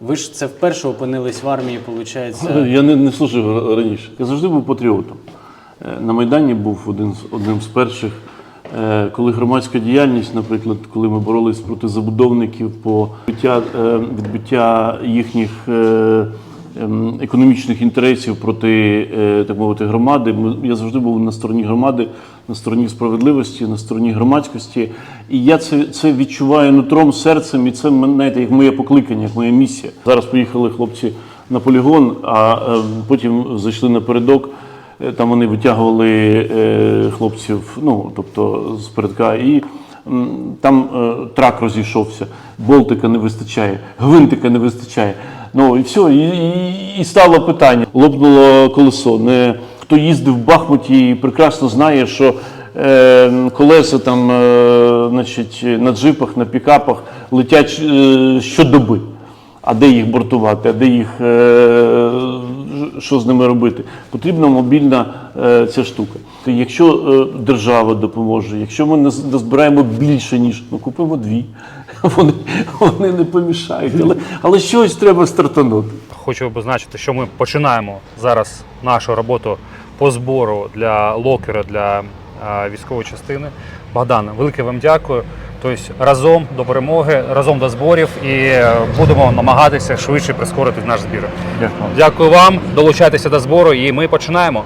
Ви ж це вперше опинились в армії, виходить. Я не, не служив раніше. Я завжди був патріотом. Е, На Майдані був один одним з перших. Е, Коли громадська діяльність, наприклад, коли ми боролись проти забудовників по відбиття, е, відбиття їхніх економічних інтересів проти, е, так мовити, громади, я завжди був на стороні громади, на стороні справедливості, на стороні громадськості. І я це, це відчуваю нутром, серцем, і це знаєте, як моє покликання, як моя місія. Зараз поїхали хлопці на полігон, а е, потім зайшли напередок. Е, Там вони витягували хлопців, ну тобто з передка, і там трак розійшовся, болтика не вистачає, гвинтика не вистачає. Ну і все, і, і, і стало питання. Лопнуло колесо. Не хто їздив в Бахмуті і прекрасно знає, що е, колеса там, е, значить, на джипах, на пікапах летять е, щодоби. А де їх бортувати, а де їх е, що з ними робити? Потрібна мобільна е, ця штука. Якщо е, держава допоможе, якщо ми наз- назбираємо більше, ніж ну купимо дві, вони, вони не помішають. Але, але щось треба стартанути. Хочу обозначити, що ми починаємо зараз нашу роботу по збору для локера для е, військової частини. Богдан, велике вам дякую. Тобто разом до перемоги, разом до зборів і е, будемо намагатися швидше прискорити наш збір. Дякую. Дякую вам, долучайтеся до збору, і ми починаємо.